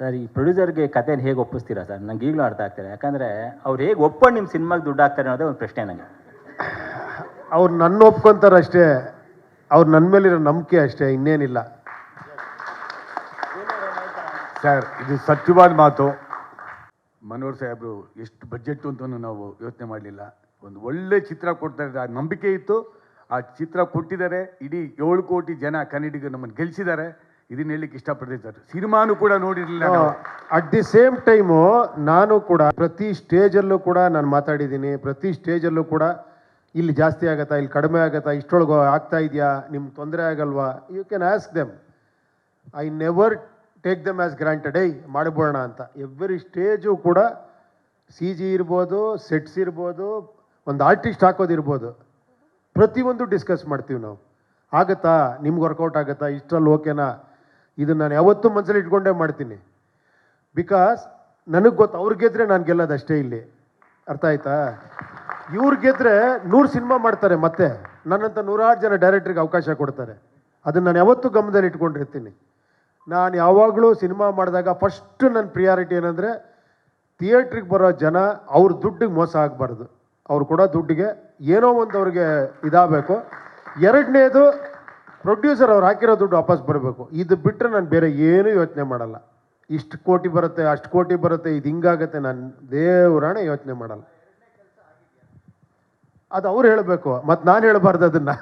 Sir ಈ ಪ್ರೊಡ್ಯೂಸರ್ಗೆ ಕಥೆನ ಹೇಗೆ ಒಪ್ಪಿಸ್ತೀರಾ ಸರ್? ನಂಗೆ ಈಗಲೂ ಅರ್ಥ ಆಗ್ತಾರೆ ಯಾಕಂದರೆ ಅವ್ರು ಹೇಗೆ ಒಪ್ಕೊಂಡು ನಿಮ್ಮ ಸಿನಿಮಾಗೆ ದುಡ್ಡು ಹಾಕ್ತಾರೆ ಅನ್ನೋದೇ ಒಂದು ಪ್ರಶ್ನೆ ನನಗೆ ಅವ್ರು ನನ್ನ ಒಪ್ಕೊಂತಾರೆ ಅಷ್ಟೇ. ಅವ್ರು ನನ್ನ ಮೇಲಿರೋ ನಂಬಿಕೆ ಅಷ್ಟೇ ಇನ್ನೇನಿಲ್ಲ. ಸರ್ ಇದು ಸತ್ಯವಾದ ಮಾತು. ಮನೋಹರ್ ಸಾಹೇಬರು ಎಷ್ಟು ಬಜೆಟ್ ಅಂತ ನಾವು ಯೋಚನೆ ಮಾಡಲಿಲ್ಲ. ಒಂದು ಒಳ್ಳೆ ಚಿತ್ರ ಕೊಡ್ತಾರೆ ಆ ನಂಬಿಕೆ ಇತ್ತು. ಆ ಚಿತ್ರ ಕೊಟ್ಟಿದ್ದಾರೆ ಇಡೀ ಏಳು ಕೋಟಿ ಜನ ಕನ್ನಡಿಗರು ನಮ್ಮನ್ನು ಗೆಲ್ಲಿಸಿದ್ದಾರೆ ಇದನ್ನ ಹೇಳಲಿಕ್ಕೆ ಇಷ್ಟಪಡ್ತಿದ್ದಾರೆ ಸರ್. ಸಿನಿಮಾನು ಕೂಡ ನೋಡಿರಲಿಲ್ಲ ಅಟ್ ದಿ ಸೇಮ್ ಟೈಮು ನಾನು ಕೂಡ ಪ್ರತಿ ಸ್ಟೇಜಲ್ಲೂ ಕೂಡ ನಾನು ಮಾತಾಡಿದ್ದೀನಿ. ಪ್ರತಿ ಸ್ಟೇಜಲ್ಲೂ ಕೂಡ ಇಲ್ಲಿ ಜಾಸ್ತಿ ಆಗತ್ತಾ ಇಲ್ಲಿ ಕಡಿಮೆ ಆಗತ್ತಾ ಇಷ್ಟೊಳಗೆ ಆಗ್ತಾ ಇದೆಯಾ ನಿಮ್ಗೆ ತೊಂದರೆ ಆಗಲ್ವಾ? You can ask them I never take them as granted I ಮಾಡಿಬೋಣ ಅಂತ. ಎವ್ರಿ ಸ್ಟೇಜು ಕೂಡ ಸಿ ಜಿ ಇರ್ಬೋದು ಸೆಟ್ಸ್ ಇರ್ಬೋದು ಒಂದು ಆರ್ಟಿಸ್ಟ್ ಹಾಕೋದಿರ್ಬೋದು ಪ್ರತಿಯೊಂದು ಡಿಸ್ಕಸ್ ಮಾಡ್ತೀವಿ ನಾವು. ಆಗತ್ತಾ? ನಿಮ್ಗೆ ವರ್ಕೌಟ್ ಆಗತ್ತಾ? ಇಷ್ಟರಲ್ಲಿ ಓಕೆನಾ ಇದನ್ನು ನಾನು ಯಾವತ್ತೂ ಮನಸ್ಸಲ್ಲಿ ಇಟ್ಕೊಂಡೇ ಮಾಡ್ತೀನಿ. ಬಿಕಾಸ್ ನನಗೆ ಗೊತ್ತು ಅವ್ರು ಗೆದ್ರೆ ನಾನು ಗೆಲ್ಲೋದು ಅಷ್ಟೇ ಇಲ್ಲಿ. ಅರ್ಥ ಆಯ್ತಾ? ಇವ್ರು ಗೆದ್ರೆ ನೂರು ಸಿನಿಮಾ ಮಾಡ್ತಾರೆ ಮತ್ತೆ. ನನ್ನಂತ ನೂರಾರು ಜನ ಡೈರೆಕ್ಟ್ರಿಗೆ ಅವಕಾಶ ಕೊಡ್ತಾರೆ. ಅದನ್ನು ನಾನು ಯಾವತ್ತೂ ಗಮನದಲ್ಲಿ ಇಟ್ಕೊಂಡಿರ್ತೀನಿ. ನಾನು ಯಾವಾಗಲೂ ಸಿನಿಮಾ ಮಾಡಿದಾಗ ಫಸ್ಟ್ ನನ್ನ ಪ್ರಿಯಾರಿಟಿ ಏನಂದರೆ ಥಿಯೇಟ್ರಿಗೆ ಬರೋ ಜನ ಅವ್ರ ದುಡ್ಡಿಗೆ ಮೋಸ ಆಗಬಾರ್ದು. ಅವ್ರು ಕೊಡೋ ದುಡ್ಡಿಗೆ ಏನೋ ಒಂದು ಅವ್ರಿಗೆ ಇದಾಗಬೇಕು. ಎರಡನೇದು ಪ್ರೊಡ್ಯೂಸರ್ ಅವ್ರು ಹಾಕಿರೋ ದುಡ್ಡು ವಾಪಸ್ ಬರಬೇಕು. ಇದು ಬಿಟ್ಟರೆ ನಾನು ಬೇರೆ ಏನೂ ಯೋಚನೆ ಮಾಡಲ್ಲ. ಇಷ್ಟು ಕೋಟಿ ಬರುತ್ತೆ, ಅಷ್ಟು ಕೋಟಿ ಬರುತ್ತೆ, ಇದು ಹಿಂಗಾಗತ್ತೆ ನಾನು ದೇವರಾಣೆ ಯೋಚನೆ ಮಾಡಲ್ಲ. ಅದು ಅವ್ರು ಹೇಳಬೇಕು ಮತ್ತು ನಾನು ಹೇಳಬಾರ್ದು ಅದನ್ನು.